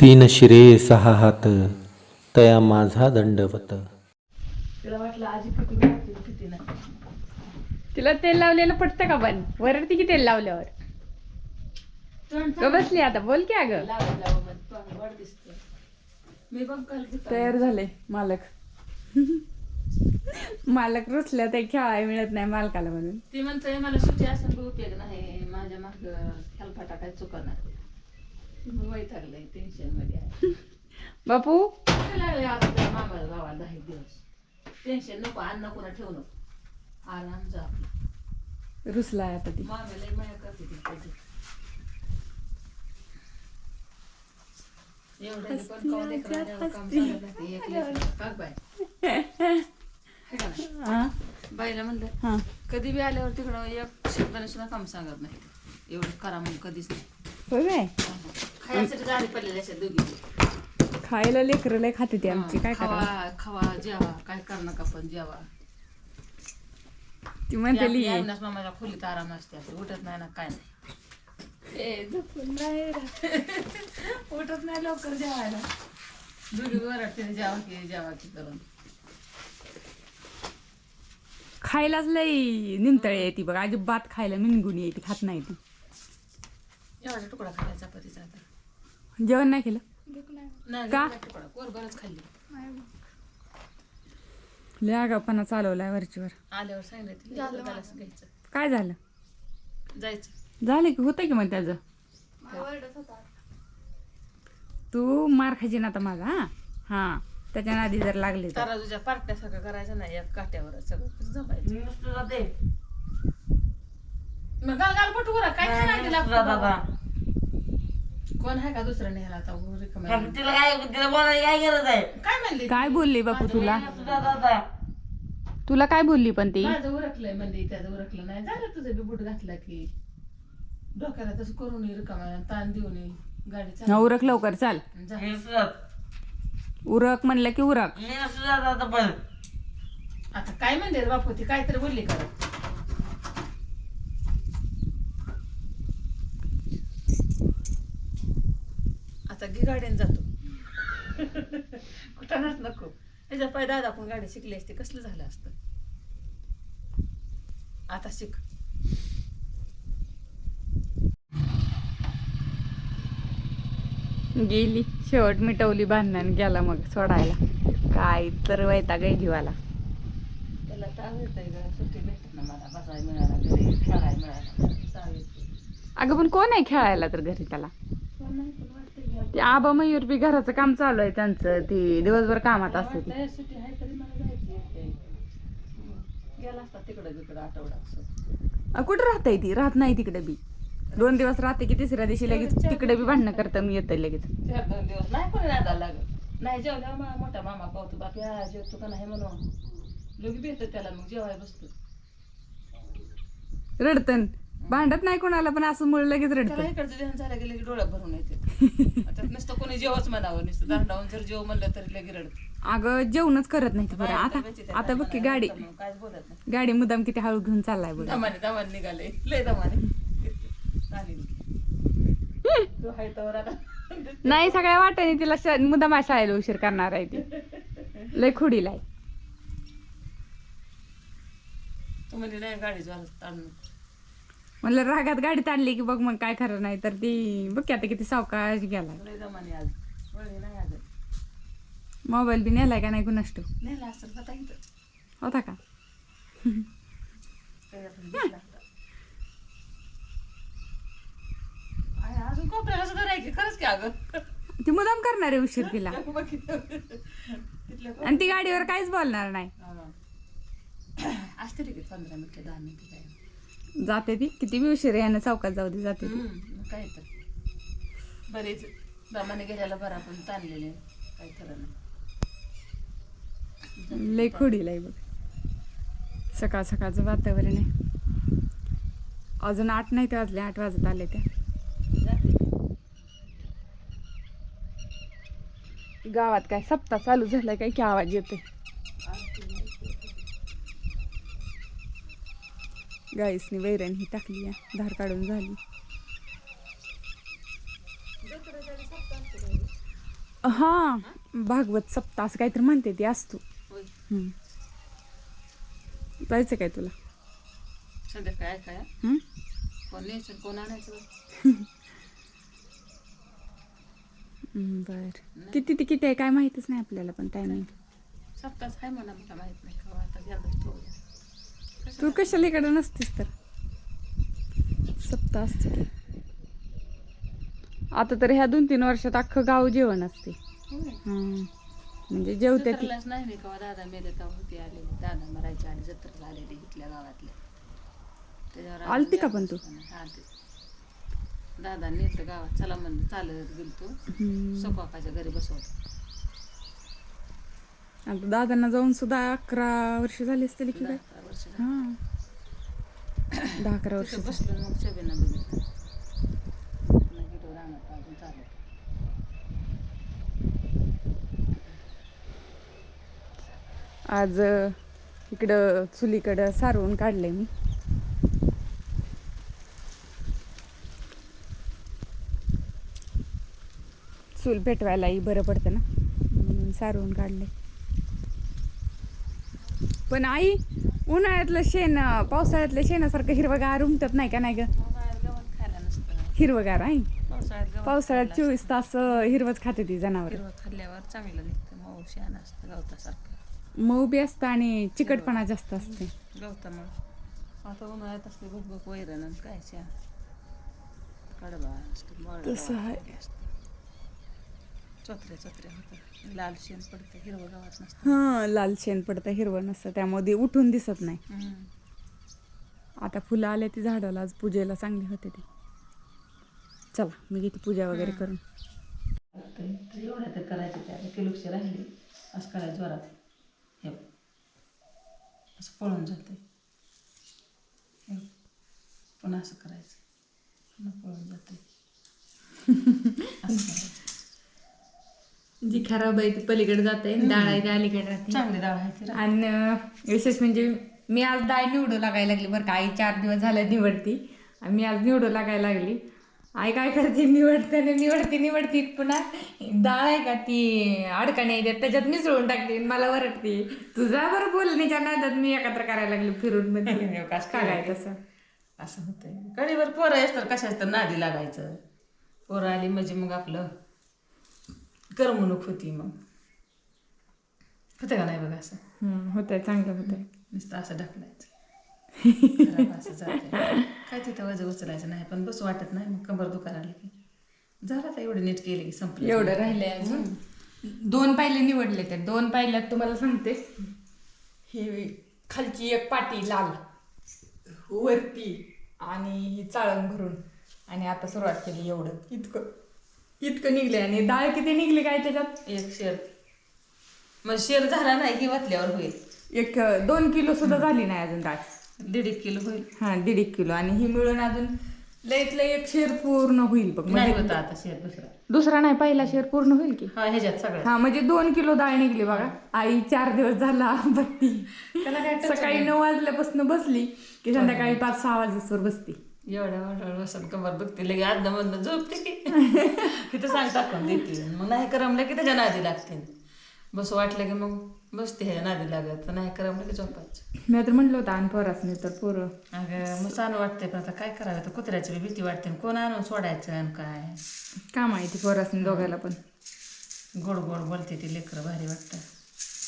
तीन शिरे सहा हात तया माझा दंडवत. तिला वाटलं आजी किती घातली किती नाही? तिला तेल लावलेलं पटतं का पण वरती की तेल लावल्यावर? ग बसली आता बोल की अगं. लावत लावत पण तोंड वर दिसतं मी पण काल घेतलं. तयार झाले मालक. मालक रुसल्या ते खेळायला मिळत नाही मालकाला म्हणून. ती म्हणते मला सुट्टी असेल बी उपयोग नाही माझ्या माग खेळपाटा काय चुकणार वैतागलंय टेन्शनमध्ये आहे. बापू? काय आता त्या मामाला गावाला दहा एक दिवस? टेन्शन नको अन्न कोणा ठेवू नको. आराम जा आपला. रुसलाय आता ती. मामेला माया करते ती कधी एवढं पण कवा लेकराला काम चालू नाही एक लेकरं. काक बाय. है का नाही? हा? बाईला म्हणलं हा. कधी बी आल्यावर तिकडं एक शब्दाने सुद्धा काम सांगत नाही. एवढं करा म्हणून कधीच नाही. होय खायसाठी झाले पडलेले अशा दोघी. खायला लेकरं लय खाते ती आमची काय करा खावा खावा जेवा काय कर नका पण जेवा. ती म्हणते ली यायनाच मामाच्या खोलीत आराम असते असं उठत नाही ना काय नाही. उठत नाही लवकर जेवायला. दोघी वरडते जेवा की जेवा की करून. खायलाच लय निमतळे येते बघ अजिबात खायला मिनगुणी येते खात नाही ती. एवढा तुकडा खाल्ला चपातीचा आता. जेवण नाही केलं? नाही का? कोरभरच खाल्ली. लय चालवलाय वरचीवर. आल्यावर सांगितलं त्यालाच घ्यायचं. काय झालं? जायचं. झालं की होतं की मग त्याचं? तू मार खायची ना आता माझा हा? हा. त्याच्या नादी जर लागले तर. तराजूच्या पार्ट्या सगळं करायचं नाही एक काट्यावर सगळं जमायचं मग गाल गाल पटू बरं काय खाणार तिला बाबा कोण आहे का दुसरं न्यायला आता उरी कमाई तिला काय तिला बोलायची काय गरज आहे? काय म्हणली? काय बोलली बापू तुला? दादा. तुला काय बोलली पण ती? माझं उरकलंय म्हणली त्याचं उरकलं नाही. झालं तुझं बी बूट घातला की. डोक्याला तसं करून ये रिकामा ताण देऊन ये. गाडी चालू उरक लवकर चाल. जा. हे सुद्धा उरक म्हणलं की उरक. मी सुद्धा दादा पण. आता काय म्हणते रे बापू? ती काहीतरी बोलली का? आता गी गाडीने जातो. कुठानच नको. त्याच्या पाय दादा पण गाडी शिकली असते कसलं झालं असतं? आता शिक. गेली. शेवट मिटवली बांधण्याने गेला मग सोडायला. काय तर वैता gai जीवाला. त्याला ताव येतंय गं. सुट्टी भेटत ना मला. बसायला मिळाला घरी खेळायला मिळाला ताव येतोय. अगं पण कोण आहे खेळायला तर घरी त्याला? नाही. ते आबा मयूर बी घराचं काम चालू आहे त्यांचं. ते दिवसभर कामात असते कुठं राहते ती? राहत नाही तिकडे बी. दोन दिवस राहते की तिसऱ्या दिवशी लगेच तिकडे बी भांडणं करतं मी येतं लगेच. चार दोन दिवस. नाही कोणी नादाला लागत. नाही जेवल्यावर मा मोठा मामा पावतो बाकी हा जेवतो का नाही? म्हणून. लोक भेटत त्याला मग जेवाय बसतो. रडतन. भांडत नाही कोणाला पण असं मुळे लगेच त्याला रडतं इकडचं ध्यान झालं की डोळ्यात भरून येते. आता नुसतं कोणी जेवच म्हणावं नुसतं दांडावून जर जेव म्हणलं तरी रडत. अगं जेवणच करत नाही बरं. आता आता बघ की गाडी काहीच बोलत नाही. गाडी मुदाम किती हळू घेऊन चाललाय बघ. दमाने दमाने निघाले. लय दमाने चालेल. तू हाय तर आता नाही सगळ्या वाट्याने तिला श- मुदाम शाळेला उशीर करणार आहे ती. लय खुडीला आहे. तू म्हणजे नाही गाडी जोरात म्हणलं रागात गाडीत आणली की बघ मग काय खरं नाही तर ती बघ की आता किती सावकाश गेलाय. लय दमाने आज. वळली नाही आज. मोबाईल बी नेलाय का नाही कुणाष्ट नेला होता इथं. होता का? होता. आहे, अजून खरंच अगं? ती मुदाम करणार आहे उशीर तिला. बघितलं. तिथल्या कोप- आणि ती गाडीवर काहीच बोलणार नाही. हा. असते की पंधरा मिनिटं दहा मिनिटं काय? जाते ती. किती बी उशीर यानं चौकात जाऊ दे जाते ती. हम्म, काय तर. बरेच दमाने गेल्याला बरा पण ताणलेले काय खरं नाही. लय खोडीला आहे बघ. सकाळ सकाळचं वातावरण आहे. अजून आठ नाही ते वाजले आठ वाजत आले त्या जाते. गावात काय सप्ताह चालू झालाय काय की आवाज येतोय? गाईसनी वैरण ही टाकली आहे. धार काढून झाली. हा भागवत सप्ताह असं काहीतरी म्हणते ती असतो. जायचं काय तुला? संध्याकाळी काय काय? हम्म? कोण न्यायचं कोण आणायचं हम्म, बर. किती ते किती आहे काय माहितच नाही आपल्याला पण टायमिंग सप्ताच आहे म्हणा मला माहीत नाही. का आता तू कशाला इकडे नसतीस तर? सप्ताह असते की. आता तर ह्या दोन तीन वर्षात अख्खं गाव जेवण असते. म्हणजे जेवते ती जत्रेलाच नाही मी कवा दादा मेले तेव्हा होती आलेली. दादा मरायच्या आणि जत्रेला आलेली इथल्या गावातल्या त्याच्यावर आम्ही आलती का पण तू? आलती. दादा नेत गावात. चला म्हणलं चालत गेलतो. हम्म. सकाळच्या घरी बसवतो आता दादांना जाऊन सुद्धा अकरा वर्ष झाली असतील की काय? वर्ष. हा. दहा अकरा वर्ष. बसलो मग शबीनं बघितलं पुन्हा गेलो रानात अजून चालत आज अ, इकडं चुलीकडं सारवून काढलंय मी. चूल पेटवायलाही बरं पडतं ना म्हणून सारवून काढलंय. पण आई उन्हाळ्यातलं शेण पावसाळ्यातलं शेणासारखं हिरवगार उमटत नाही का नाही ग? हिरवगार आहे? पावसाळ्यात चोवीस तास हिरवच खाते ती जनावर. खाल्ल्यावर चांगलं निघतं. मऊ शेण असतं गवतासारखं. मऊ बी असतं आणि चिकटपणा जास्त असते. गवतामुळं. आता उन्हाळ्यात असते बघ वैरण काय शेण कडबा असतं तसं आहे. होतं. लाल शेण पडतं हिरवं गावात नसतं. हां लाल शेण पडतं हिरवं नसतं. त्यामध्ये उठून दिसत नाही. हम्म. आता फुलं आले ती झाडाला आज पूजेला चांगली होते ती. चला मी घेते पूजा वगैरे करून. तर तर करायचं त्या किलोची राहिली. असं करायचं जोरात हे बघ. असं पळून जाते हे बघ. पुन्हा असं करायचं. पुन्हा पळून जाते. असं करायचं. जी खराब आहे ती पलीकडे जाते डाळ आहे ती अलीकडे राहते. चांगली डाळ आहे ती. आणि विशेष म्हणजे मी आज डाळ निवडू लागायला लागली बरं का. आई चार दिवस झालं निवडती. आणि मी आज निवडू लागायला लागली. आई काय करते निवडते निवडते निवडती. पुन्हा डाळ आहे का ती अडकाने येते त्याच्यात मिसळून टाकते आणि मला वरटते तुझा बरं बोलण्याच्या नादात मी एकत्र करायला लागली फिरून मध्ये कसं काय तसं. असं होतंय. कधीवर पोरं तर कशाच तर नादी लागायचं. पोरं आली म्हणजे मग आपलं करमणूक होती मग. होतं का नाही बघा असं? हम्म, होतंय चांगलं होतंय. नुसतं असं ढकलायचं. असं. काय तिथं वजन उचलायचं नाही पण बसू वाटत नाही मग कंबर दुकान आली की. झालं आता एवढं नीट केलं की संपलं. एवढं राहिलंय अजून? दोन पायले निवडले ते. दोन पायल्यात तुम्हाला सांगते. ही खालची एक पाटी लाल वरती आणि ही चाळण भरून. आणि आता सुरुवात केली एवढं इतकं. इतकं निघले आणि डाळ किती निघली काय त्याच्यात? एक शेर. मग शेर झाला नाही की वाटल्यावर होईल. एक अं, दोन किलो सुद्धा झाली नाही अजून डाळ. दीड एक किलो होईल. हा दीड एक किलो. आणि ही मिळून अजून लयत लय एक शेर पूर्ण होईल बघ. नाही म्हणजे होता आता शेर दुसरा. दुसरा नाही पहिला शेर पूर्ण होईल की? हा ह्याच्यात सगळं हा म्हणजे दोन किलो डाळ निघली बघा. आई चार दिवस झाला बत्ती त्याला काय सकाळी नऊ वाजल्यापासून बसली की संध्याकाळी पाच सहा वाजेसवर बसती. एवढ्या वाटळ बसून कंबर दुखते लगे अर्धा मधनं झोपते की तिथं सांग टाकून देते मग नाही करमलं की त्याच्या नादी लागते बस वाटलं की मग बसते ह्याच्या नादी लागत नाही करमलं की झोपायचं. मी तर म्हटलं होतं आणि पोरासनी तर पोरं. अगं मग सांग वाटते पण आता काय करावं? तर कुत्र्याची बी भीती वाटते. कोण आणून सोडायचं आणि काय? का माहिती पोरासनी दोघायला पण? गोड गोड बोलते ती लेकरं भारी वाटतं.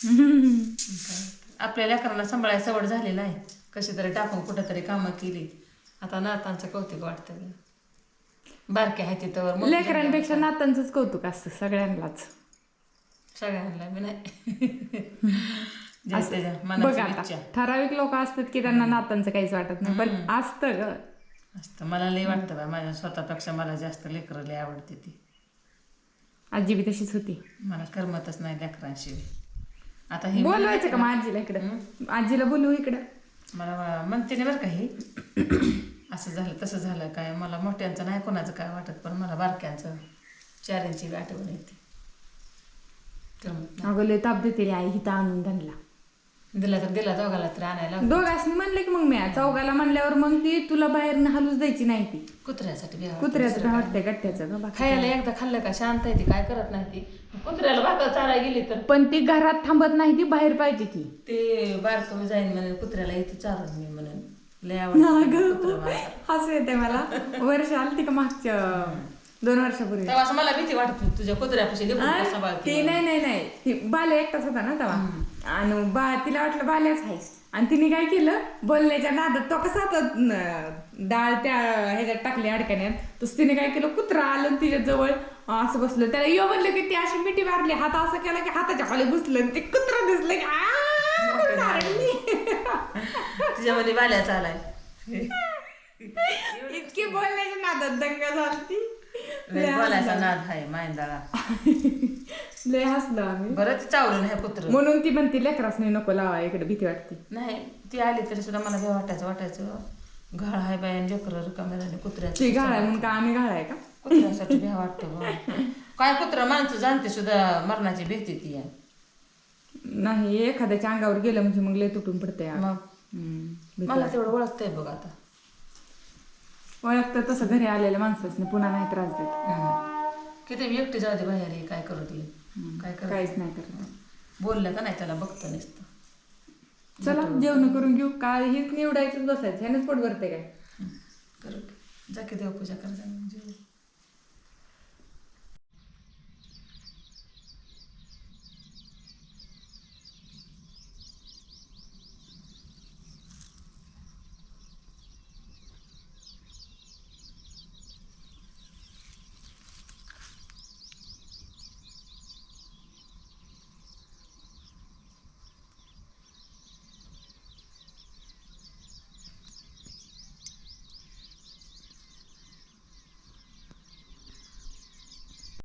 आपल्या लेकरांना सांभाळायला सवड झालेला आहे. कशी तरी टाकून कुठं तरी कामं केली. आता नातांचं कौतुक वाटतं गं. बारके आहे तिथं वर लेकरांपेक्षा नातांचंच कौतुक असतं सगळ्यांनाच. सगळ्यांना मी नाही. बघ मनाची आता इच्छा. ठराविक लोक असतात की त्यांना नातांचं काहीच वाटत नाही पण असतं ग. असतं. मला लई वाटतं बा माझ्या स्वतःपेक्षा मला जास्त लेकरं लई आवडते ती. आजी बी तशीच होती. मला करमतच नाही लेकरांशिवाय आता ही बोलवायचं का मग आजीला इकडं? आजीला बोलवू इकडं. मला म्हणते नाही बरं का ही. असं झालं तसं झालं काय? मला मोठ्यांचं नाही कोणाचं काय वाटत पण मला बारक्यांचं चारींची आठवण येते. करमत नाही. अगं लय ताप देते रे आई हिथं आणून त्यांना दिला तर दिला दोघाला तर आणायला दोघांनी म्हणले की मग मी चौघाला म्हणल्यावर मग ती तुला बाहेर हालूच द्यायची नाही ती. कुत्र्यासाठी बी आवडतं. कुत्र्याचं काय? वाटतंय गट्ट्याचं ग बाकी खायला एकदा खाल्लं का शांत आहे ती काय करत नाही ती. कुत्र्याला भाकर चारा गेली तर? पण ती घरात थांबत नाही ती बाहेर पाहिजे ती. ते बारकं मी जाईन म्हणून कुत्र्याला इथे चारून मी म्हणून. हसू येते मला. वर्ष आलती का मागच्या दोन वर्षापूर्वी. तेव्हा असं मला भीती वाटत होती तुझ्या कुत्र्यापाशी लेकरू कसं. ती नाही नाही नाही. ती बाल्या एकटाच होता ना तेव्हा. आणि बा तिला वाटलं बाल्याच आहे. आणि तिने काय केलं? बोलण्याच्या नादात तो कसा न- डाळ त्या ह्याच्यात टाकली अडकण्यात. तसं तिने काय केलं? कुत्रा आलं आणि तिच्या जवळ. असं बसलं. त्याला यो म्हणलं की ती अशी मिठी मारली. हात असं केला की हाताच्या खाली घुसलं आणि ते कुत्रा दिसलं की आ, तिच्यामध्ये बाल्या चालाय. इतकी बोलण्याच्या नादात दंगा झाली लय बोलायचा नाद आहे मायंदाळा. लय हसलो आम्ही. बरंच चावलं नाही कुत्र. म्हणून ती म्हणती लेकरासनी नको लावा इकडे भीती वाटते. नाही ती आली तरी सुद्धा मला भे वाटायचं वाटायचं घाळ आहे बाय लेकर झाले कुत्र्याचं ती घालाय म्हणून का आम्ही घालाय का? कुत्र्यासाठी भ्या वाटतं. काय कुत्र माणसं जाणते सुद्धा मरणाची भीती ती आहे. नाही एखाद्याच्या अंगावर गेलं म्हणजे मग लय तुटून पडते. मग? मला. तेवढं ओळखतंय बघ आता. ओळखतं तसं घरी आलेल्या माणसाने पुन्हा नाही त्रास देत. किती बी एकटी जाऊ दे बाहेर ये, काय करू दे काय कर काहीच नाही करत. बोललं का नाही त्याला? बघतं नुसतं. चला जेवण करून घेऊ. काय हेच निवडायचं बसायचं. ह्यानेच पोट भरते काय? करू जा की देवपूजा कर जा जेवू.